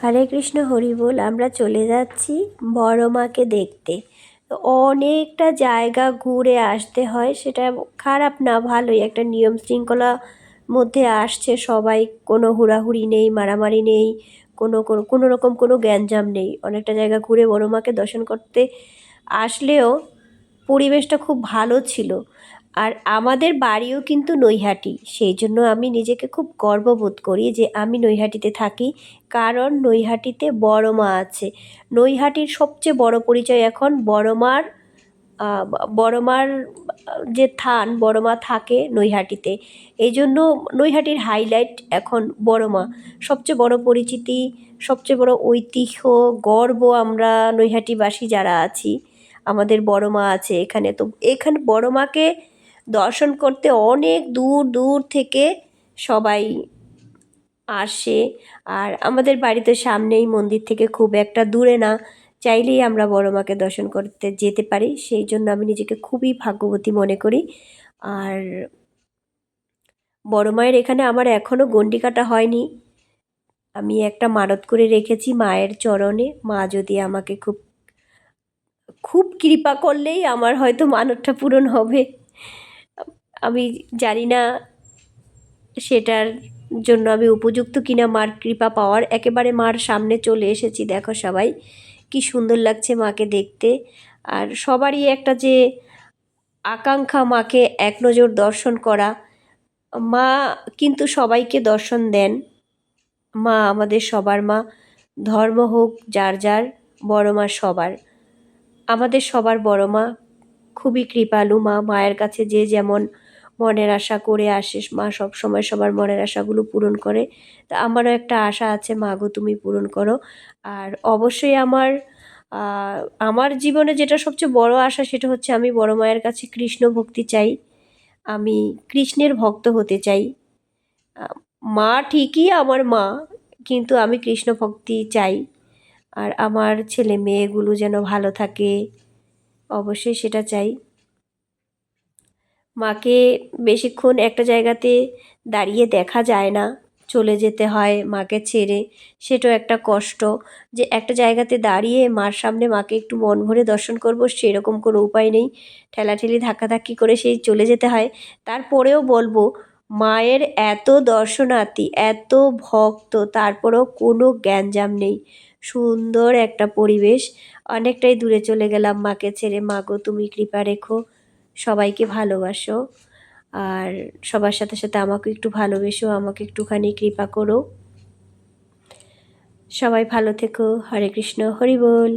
হরে কৃষ্ণ, হরি বল, আমরা চলে যাচ্ছি বড় মাকে দেখতে। অনেকটা জায়গা ঘুরে আসতে হয়, সেটা খারাপ না, ভালোই। একটা নিয়ম শৃঙ্খলা মধ্যে আসছে সবাই, কোনো হুড়াহুড়ি নেই, মারামারি নেই, কোনো কোনো রকম কোনো গ্যাঞ্জাম নেই। অনেকটা জায়গা ঘুরে বড় মাকে দর্শন করতে আসলেও পরিবেশটা খুব ভালো ছিল। আর আমাদের বাড়িও কিন্তু নৈহাটি। সেই জন্য আমি নিজেকে খুব গর্ববোধ করি যে আমি নৈহাটিতে থাকি, কারণ নৈহাটিতে বড় মা আছে। নৈহাটির সবচেয়ে বড় পরিচয় এখন বড় মার বড় মার যে থান বড় মা থাকে নৈহাটিতে। এই জন্য নৈহাটির হাইলাইট এখন বড় মা সবচেয়ে বড় পরিচিতি, সবচেয়ে বড় ঐতিহ্য, গর্ব আমরা নৈহাটিবাসী যারা আছি, আমাদের বড় মা আছে এখানে। তো এখানে বড় মাকে দর্শন করতে অনেক দূর দূর থেকে সবাই আসে। আর আমাদের বাড়িতে সামনেই মন্দির থেকে খুব একটা দূরে না। চাইলেই আমরা বড় মাকে দর্শন করতে যেতে পারি। সেই জন্য আমি নিজেকে খুবই ভাগ্যবতী মনে করি। আর বড় মায়ের এখানে আমার এখনও গণ্ডি কাটা হয়নি। আমি একটা মানত করে রেখেছি মায়ের চরণে। মা যদি আমাকে খুব খুব কৃপা করলেই আমার হয়তো মানতটা পূরণ হবে। আমি জানি না সেটার জন্য আমি উপযুক্ত কিনা। মার কৃপা পাওয়ার একেবারে মার সামনে চলে এসেছি, দেখো সবাই। কি সুন্দর লাগছে মাকে দেখতে। আর সবারই একটা যে আকাঙ্ক্ষা মাকে এক নজর দর্শন করা। মা কিন্তু সবাইকে দর্শন দেন। মা আমাদের সবার মা। ধর্ম হোক, যার যার, বড় মা সবার। আমাদের সবার বড় মা। খুবই কৃপালু মা। মায়ের কাছে যে যেমন মনের আশা করে আসে মা, সব সময় সবার মনের আশাগুলো পূরণ করে। তা আমারও একটা আশা আছে মা গো, তুমি পূরণ করো। আর অবশ্যই আমার আমার জীবনে যেটা সবচেয়ে বড় আশা সেটা হচ্ছে আমি বড় মায়ের কাছে কৃষ্ণ ভক্তি চাই। আমি কৃষ্ণের ভক্ত হতে চাই। মা ঠিকই আমার মা, কিন্তু আমি কৃষ্ণ ভক্তি চাই। আর আমার ছেলে মেয়েগুলো যেন ভালো থাকে, অবশ্যই সেটা চাই। মাকে বেশিক্ষণ একটা জায়গাতে দাঁড়িয়ে দেখা যায় না। চলে যেতে হয় মাকে ছেড়ে। সেটাও একটা কষ্ট যে একটা জায়গাতে দাঁড়িয়ে মার সামনে মাকে একটু মন ভরে দর্শন করব সেরকম কোনো উপায় নেই। ঠেলাঠেলি ধাক্কাধাক্কি করে সেই চলে যেতে হয়। তারপরেও বলব, মায়ের এত দর্শনার্থী, এত ভক্ত, তারপরেও কোনো জ্ঞানজাম নেই। সুন্দর একটা পরিবেশ। অনেকটাই দূরে চলে গেলাম মাকে ছেড়ে। মাগো তুমি কৃপা রেখো। সবাইকে ভালোবাসো। আর সবার সাথে সাথে আমাকে একটু ভালোবেসো, আমাকে একটুখানি কৃপা করো। সবাই ভালো থেকো। হরে কৃষ্ণ, হরি বল।